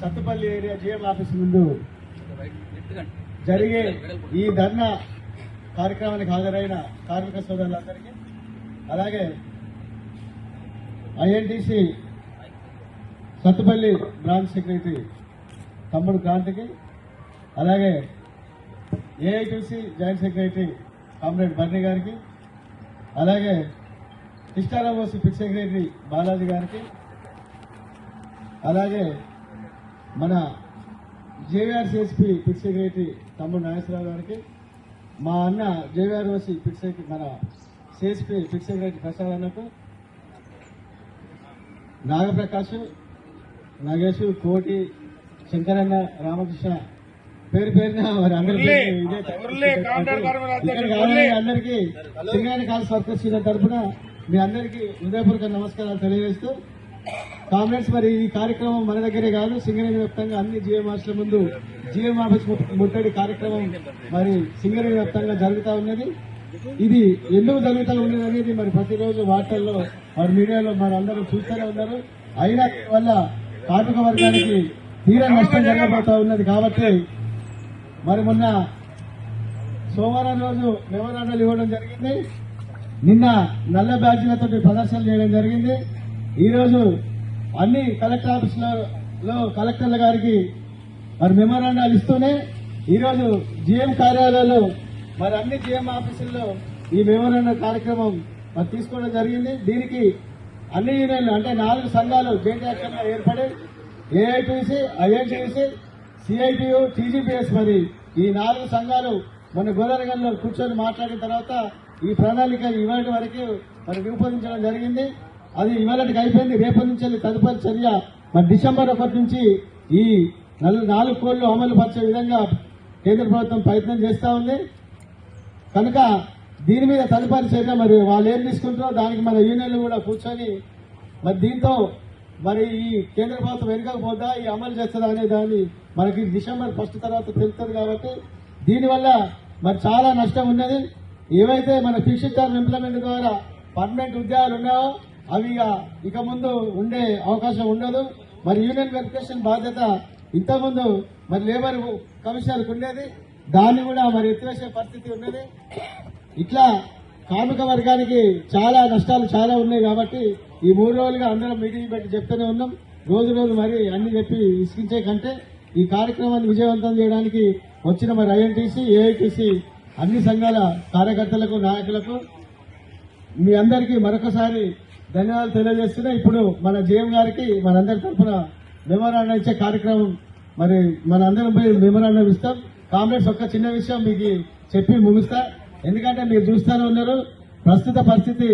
Sathupalli area GM office ముందు జరిగే ఈ ధర్నా కార్యక్రమానికి హాజరైన కార్మిక సోదరులందరికీ అలాగే ఐఎన్టీసీ సత్తుపల్లి బ్రాంచ్ సెక్రటరీ తమ్ముడు క్రాంతికి అలాగే AITC joint secretary comrade Barni గారికి అలాగే కృష్ణారామోసి ఫిక్స్ సెక్రటరీ బాలాజీ గారికి అలాగే మన జేవీఆర్సీఎస్పీ ఫిట్ సెక్రటరీ తమ్ముడు నాగేశ్వరరావు గారికి మా అన్న జేవీఆర్ఓసి ఫిట్ సెక్రటరీ మన సిఎస్పీ ఫిట్ సెక్రటరీ ప్రసాద్ అన్నకు నాగప్రకాష్ నాగేష్ కోటి శంకరన్న రామకృష్ణ పేరు పేరున మురళి. అందరికీ సింగాని కాల్స్ వర్కర్స్ తరఫున మీ అందరికీ హృదయపూర్వక నమస్కారాలు తెలియజేస్తూ కామ్రేడ్స్ మరి ఈ కార్యక్రమం మన దగ్గరే కాదు సింగరేణి వ్యాప్తంగా అన్ని జిఎం ఆఫీసుల ముందు జిఎం ఆఫీస్ ముట్టడి కార్యక్రమం మరి సింగరేణి వ్యాప్తంగా జరుగుతూ ఉన్నది. ఇది ఎందుకు జరుగుతూ ఉన్నది అనేది మరి ప్రతిరోజు వార్తల్లో మరి మీడియాలో మరి అందరూ చూస్తూనే ఉన్నారు. అయినా వల్ల కార్మిక వర్గానికి తీరా నష్టం జరగబోతా ఉన్నది కాబట్టి మరి మొన్న సోమవారం రోజు మెమోరాండాలు ఇవ్వడం జరిగింది. నిన్న నల్ల బ్యాడ్జీలతో ప్రదర్శనలు చేయడం జరిగింది. ఈరోజు అన్ని కలెక్టర్ ఆఫీసులలో కలెక్టర్ల గారికి మరి మెమోరాండాలు ఇస్తూనే ఈరోజు జీఎం జిఎం కార్యాలయాల్లో మరి అన్ని జిఎం ఆఫీసుల్లో ఈ మెమోరాండం కార్యక్రమం మరి తీసుకోవడం జరిగింది. దీనికి అన్ని యూనియన్లు అంటే నాలుగు సంఘాలు జాయింట్ ఏర్పడి ఏఐటీసీ ఐఐటీసీ సిఐటియు టీజీపీఎస్ మరి ఈ నాలుగు సంఘాలు మన గోదావరిలో కూర్చొని మాట్లాడిన తర్వాత ఈ ప్రణాళిక ఇవాటి వరకు మరి రూపొందించడం జరిగింది. అది ఇవాళకి అయిపోయింది. రేపటి నుంచి వెళ్ళి తదుపరి చర్య. మరి డిసెంబర్ ఒకటి నుంచి ఈ నల్- నాలుగు కోళ్ళు అమలు పరిచే విధంగా కేంద్ర ప్రభుత్వం ప్రయత్నం చేస్తా ఉంది. కనుక దీని మీద తదుపరి చర్య మరి వాళ్ళు ఏం తీసుకుంటారో దానికి మన యూనియన్లు కూడా కూర్చొని మరి దీంతో మరి ఈ కేంద్ర ప్రభుత్వం వెనుకపోద్దా ఈ అమలు చేస్తుందా అనే దాన్ని మనకి డిసెంబర్ ఫస్ట్ తర్వాత తెలుస్తుంది కాబట్టి దీనివల్ల మరి చాలా నష్టం ఉన్నది. ఏవైతే మన ఫిక్స్డ్ టర్మ్ ఇంప్లిమెంట్ ద్వారా పర్మనెంట్ ఉద్యోగాలు ఉన్నాయో అవి ఇక ముందు ఉండే అవకాశం ఉండదు. మరి యూనియన్ వెరిఫికేషన్ బాధ్యత ఇంతకుముందు మరి లేబర్ కమిషనర్కి ఉండేది. దాన్ని కూడా మరి ఎత్తివేసే పరిస్థితి ఉన్నది. ఇట్లా కార్మిక వర్గానికి చాలా నష్టాలు చాలా ఉన్నాయి కాబట్టి ఈ మూడు రోజులుగా అందరం మీటింగ్ పెట్టి చెప్తూనే ఉన్నాం. రోజు రోజు మరి అన్ని చెప్పి ఇసుకించే కంటే ఈ కార్యక్రమాన్ని విజయవంతం చేయడానికి వచ్చిన మరి ఐఎన్టీసీ ఏఐటీసీ అన్ని సంఘాల కార్యకర్తలకు నాయకులకు మీ అందరికీ మరొకసారి ధన్యవాదాలు తెలియజేస్తున్నా ఇప్పుడు మన జేఎం గారికి మనందరి తరఫున మెమోరాండం ఇచ్చే కార్యక్రమం మరి మనందరం పోయి మెమోరాండం ఇస్తాం. కామ్రేడ్స్ ఒక్క చిన్న విషయం మీకు చెప్పి ముగిస్తా. ఎందుకంటే మీరు చూస్తూనే ఉన్నారు ప్రస్తుత పరిస్థితి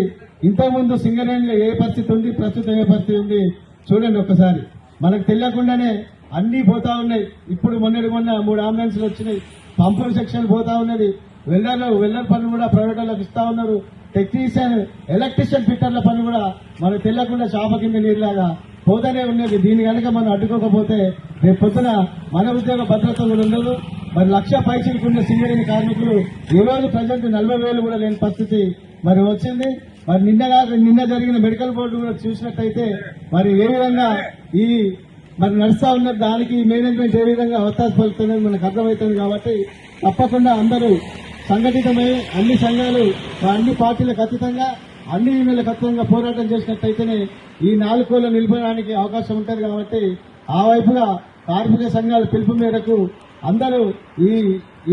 ఇంతకుముందు సింగరేణిలో ఏ పరిస్థితి ఉంది ప్రస్తుతం ఏ పరిస్థితి ఉంది చూడండి ఒక్కసారి. మనకు తెలియకుండానే అన్ని పోతా ఉన్నాయి. ఇప్పుడు మొన్నటి మొన్న మూడు అంబులెన్స్లు వచ్చినాయి పంపుల సెక్షన్ పోతా ఉన్నది. వెల్లర్లు వెల్లర్ పనులు కూడా ప్రైవేట్ వాళ్ళకి ఇస్తా ఉన్నారు. టెక్నీషియన్ ఎలక్ట్రీషియన్ ఫిట్టర్ల పని కూడా మనకు తెలియకుండా చాప కింద నీరులాగా పోతూనే ఉన్నది. దీని కనుక మనం అడ్డుకోకపోతే రేపు పొద్దున మన ఉద్యోగ భద్రత కూడా ఉండదు. మరి లక్ష పైసలుకున్న సింగరేణి కార్మికులు ఈ రోజు ప్రజెంట్ నలభై వేలు కూడా లేని పరిస్థితి మరి వచ్చింది. మరి నిన్న నిన్న జరిగిన మెడికల్ బోర్డు కూడా చూసినట్టయితే మరి ఏ విధంగా ఈ మరి నడుస్తా ఉన్న దానికి మేనేజ్మెంట్ ఏ విధంగా అవకాశం పలుకుతుందని మనకు అర్థమవుతుంది కాబట్టి తప్పకుండా అందరూ సంఘటితమై అన్ని సంఘాలు అన్ని పార్టీలకు అతీతంగా అన్ని యూనియన్లకు అతీతంగా పోరాటం చేసినట్టయితేనే ఈ నాలుగు కోళ్ళు నిలబడడానికి అవకాశం ఉంటుంది కాబట్టి ఆ వైపుగా కార్మిక సంఘాల పిలుపు మేరకు అందరూ ఈ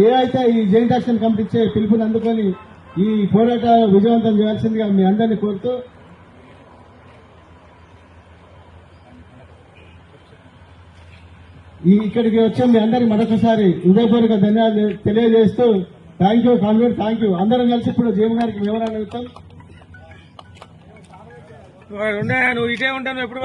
ఏ అయితే ఈ జాయింట్ యాక్షన్ కమిటీ ఇచ్చే పిలుపుని అందుకొని ఈ పోరాట విజయవంతం చేయాల్సిందిగా మీ అందరినీ కోరుతూ ఈ ఇక్కడికి వచ్చే మీ అందరికి మరొకసారి హృదయపూర్వక ధన్యవాదాలు తెలియజేస్తూ thank you comrade thank you అందరం కలిసి ఇప్పుడు జీవ గారికి వివరాలు ఇస్తాం ఉండే నువ్వు ఇటే ఉంటాను ఎప్పుడు